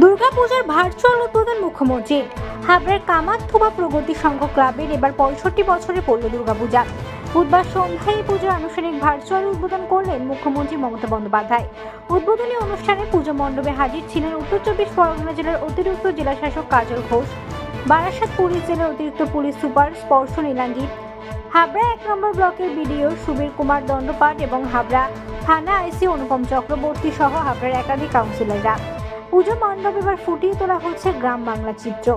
দুর্গাপূজার ভার্চুয়াল উদ্বোধন মুখ্যমন্ত্রীর হাবড়ার কামাথুবা প্রগতি সংঘ ক্লাবের এবার পঁয়ষট্টি বছরে পড়ল দুর্গাপূজা। বুধবার সন্ধ্যায় এই পুজোর আনুষ্ঠানিক ভার্চুয়াল উদ্বোধন করলেন মুখ্যমন্ত্রী মমতা বন্দ্যোপাধ্যায়। উদ্বোধনী অনুষ্ঠানে পুজো মণ্ডপে হাজির ছিলেন উত্তর চব্বিশ পরগনা জেলার অতিরিক্ত জেলাশাসক কাজল ঘোষ, বারাসাত পুলিশ জেলার অতিরিক্ত পুলিশ সুপার স্পর্শ নীলাঙ্গী হাবড়া এক নম্বর ব্লকের বিডিও সুবীর কুমার দণ্ডপাট এবং হাবড়া থানা আইসি অনুপম চক্রবর্তী সহ হাবড়ার একাধিক কাউন্সিলররা পুজো মণ্ডপ এবার ফুটিয়ে তোলা হচ্ছে গ্রাম বাংলা চিত্র।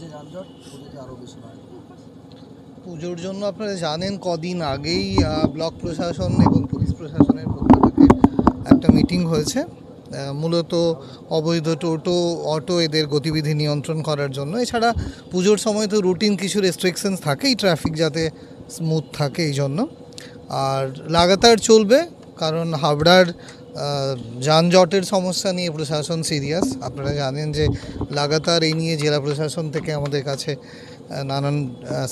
যে যানজট পুজোতে আরও বেশি বাড়বে? পুজোর জন্য আপনারা জানেন, কদিন আগেই ব্লক প্রশাসন এবং পুলিশ প্রশাসনের পক্ষ থেকে একটা মিটিং হয়েছে। মূলত অবৈধ টোটো, অটো এদের গতিবিধি নিয়ন্ত্রণ করার জন্য। এছাড়া পুজোর সময় তো রুটিন কিছু রেস্ট্রিকশনস থাকেই ট্রাফিক যাতে স্মুথ থাকে এই জন্য। আর লাগাতার চলবে, কারণ হাবড়ার যানজটের সমস্যা নিয়ে প্রশাসন সিরিয়াস। আপনারা জানেন যে লাগাতার এই নিয়ে জেলা প্রশাসন থেকে আমাদের কাছে নানান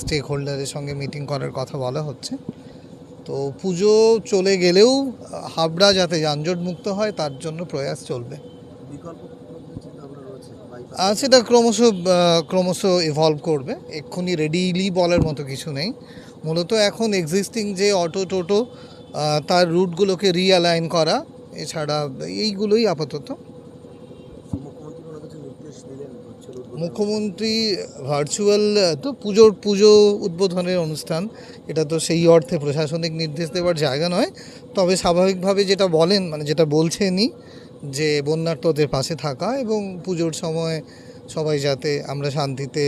স্টেক হোল্ডারের সঙ্গে মিটিং করার কথা বলা হচ্ছে। তো পুজো চলে গেলেও হাবড়া যাতে যানজট মুক্ত হয়, তার জন্য প্রয়াস চলবে। সেটা ক্রমশ ক্রমশ ইভলভ করবে। এক্ষুনি রেডিলি বলার মতো কিছু নেই। মূলত এখন এক্সিস্টিং যে অটো টোটো তার রুটগুলোকে রিঅ্যালাইন করা এছাড়া এইগুলোই আপাতত। মুখ্যমন্ত্রী ভার্চুয়াল তো পুজোর পুজো উদ্বোধনের অনুষ্ঠান এটা তো সেই অর্থে প্রশাসনিক নির্দেশ দেওয়ার জায়গা নয়। তবে স্বাভাবিকভাবে যেটা বলেন মানে যেটা বলছেনই যে বন্যার্থদের পাশে থাকা এবং পুজোর সময় সবাই যাতে আমরা শান্তিতে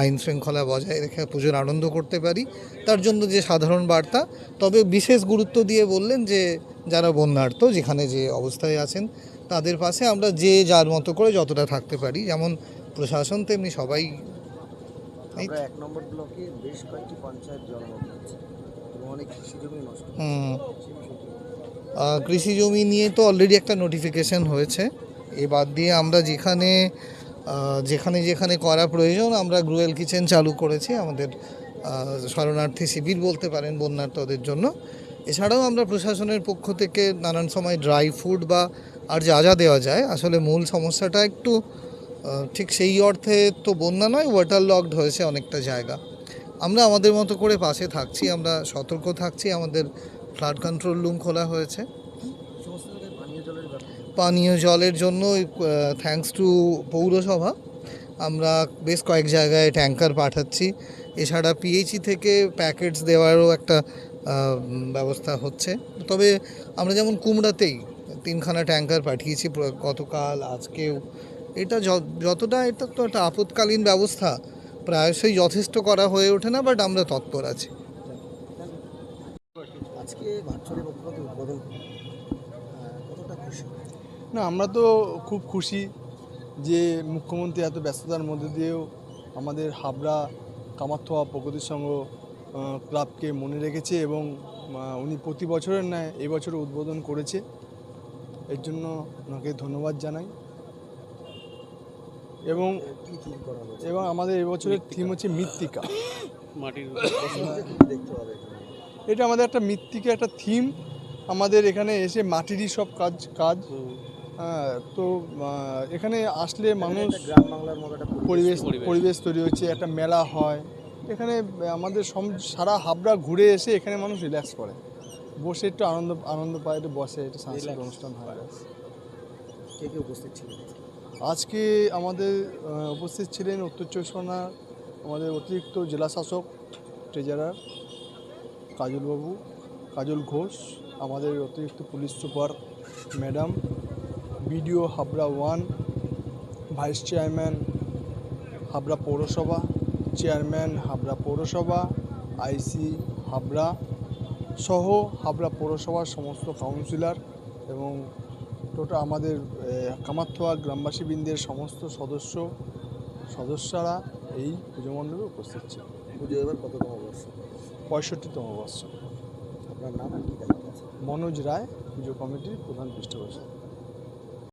আইন শৃঙ্খলা বজায় রেখে পুজোর আনন্দ করতে পারি তার জন্য যে সাধারণ বার্তা। তবে বিশেষ গুরুত্ব দিয়ে বললেন যে যারা বন্যার্থ যেখানে যে অবস্থায় আছেন তাদের পাশে আমরা যে যার মতো করে যতটা থাকতে পারি। যেমন প্রশাসন তেমনি সবাই। এই এক নম্বর ব্লকে বেশ কয়েকটি পঞ্চায়েত জলমগ্ন হচ্ছে এবং অনেক কৃষি জমি নষ্ট কৃষি জমি নিয়ে তো অলরেডি একটা নোটিফিকেশন হয়েছে। এ বাদ দিয়ে আমরা যেখানে যেখানে যেখানে করা প্রয়োজন আমরা গ্রুয়েল কিচেন চালু করেছি। আমাদের শরণার্থী শিবির বলতে পারেন বন্যার্থদের জন্য। এছাড়াও আমরা প্রশাসনের পক্ষ থেকে নানান সময় ড্রাই ফুড বা আর যা যা দেওয়া যায়, আসলে মূল সমস্যাটা একটু ঠিক সেই অর্থে তো বন্যা নয় ওয়াটার লকড হয়েছে অনেকটা জায়গা। আমরা আমাদের মতো করে পাশে থাকছি, আমরা সতর্ক থাকছি, আমাদের ফ্লাড কন্ট্রোল রুম খোলা হয়েছে। পানীয় জলের জন্য থ্যাঙ্কস টু পৌরসভা, আমরা বেশ কয়েক জায়গায় ট্যাঙ্কার পাঠাচ্ছি। এছাড়া পিএইচই থেকে প্যাকেটস দেওয়ারও একটা ব্যবস্থা হচ্ছে। তবে আমরা যেমন কুমড়াতেই তিনখানা ট্যাঙ্কার পাঠিয়েছি গতকাল আজকেও। এটা যতটা এটা তো একটা আপৎকালীন ব্যবস্থা প্রায়শই যথেষ্ট করা হয়ে ওঠে না বাট আমরা তৎপর আছি। না আমরা তো খুব খুশি যে মুখ্যমন্ত্রী এত ব্যস্ততার মধ্যে দিয়েও আমাদের হাবড়া কামাথোয়া প্রগতি সংঘ আহ, ক্লাবকে মনে রেখেছে এবং উনি প্রতি বছরের ন্যায় এবছর উদ্বোধন করেছে। এর জন্য ওনাকে ধন্যবাদ জানাই। এবং এবং আমাদের এবছরের থিম হচ্ছে মৃত্তিকা। এটা আমাদের একটা মৃত্তিকা একটা থিম আমাদের এখানে এসে মাটিরই সব কাজ কাজ। হ্যাঁ তো এখানে আসলে মানুষ গ্রাম বাংলার মতো একটা পরিবেশ। পরিবেশ তৈরি হচ্ছে একটা মেলা হয়। এখানে আমাদের সম- সারা হাবড়া ঘুরে এসে এখানে মানুষ রিল্যাক্স করে। বসে একটু আনন্দ আনন্দ পায় একটু বসে একটু সাংস্কৃতিক অনুষ্ঠান হয়। কে কে উপস্থিত ছিলেন? আজকে আমাদের উপস্থিত ছিলেন উত্তর চব্বিশ পরগনার আমাদের অতিরিক্ত জেলা শাসক ট্রেজারার কাজলবাবু কাজল ঘোষ আমাদের অতিরিক্ত police super madam BDO Habra one vice chairman Habra পৌরসভা চেয়ারম্যান হাবড়া পৌরসভা আইসি হাবড়া সহ হাবড়া পৌরসভার সমস্ত কাউন্সিলর এবং টোটাল আমাদের এ, কামারথোয়া গ্রামবাসীবৃন্দের সমস্ত সদস্য সদস্যরা এই পুজো মণ্ডপে উপস্থিত ছিল। পুজো এবার কততম বর্ষ? পঁয়ষট্টিতম বর্ষ। আপনার নাম কি মনোজ রায় পুজো কমিটির প্রধান পৃষ্ঠপোষক।